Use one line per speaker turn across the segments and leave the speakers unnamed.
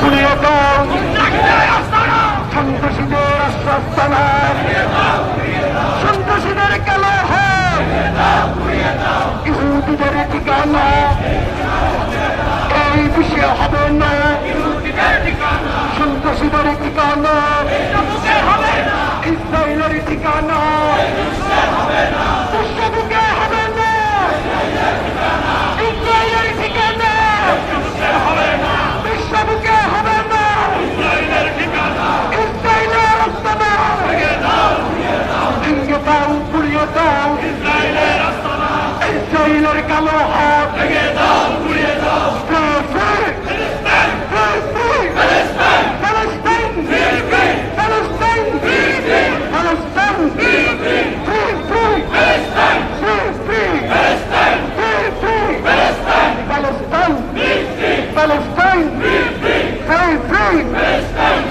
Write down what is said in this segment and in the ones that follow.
ঘুরিয়ে দাও সন্ত্রাসীদের আশ্বাসনা সন্ত্রাসীদের কালো ইহুদিদের ঠিকানা এই বিশ্বে হবে না সন্ত্রাসীদের ঠিকানা ইসরায়েলের কালো হাত Free, free! Free, free! Palestine! Palestine! Palestine! Free, free! Free, free!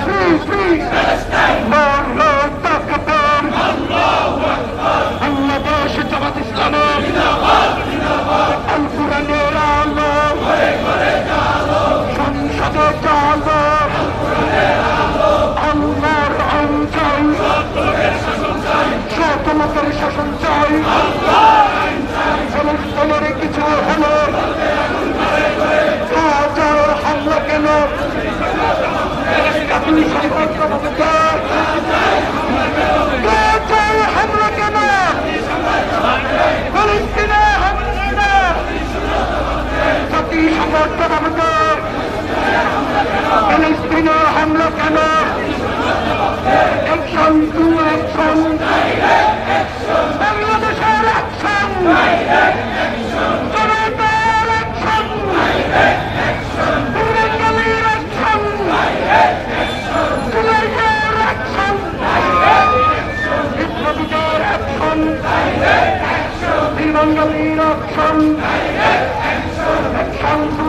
Free, free! Palestine! Action to action বাংলাদেশের অ্যাকশন জনতার অ্যাকশন বিরোধীর অ্যাকশন তুলাইয়ের অ্যাকশন বিপ্লবীদের অ্যাকশন বিমানগামীর অ্যাকশন অ্যাকশন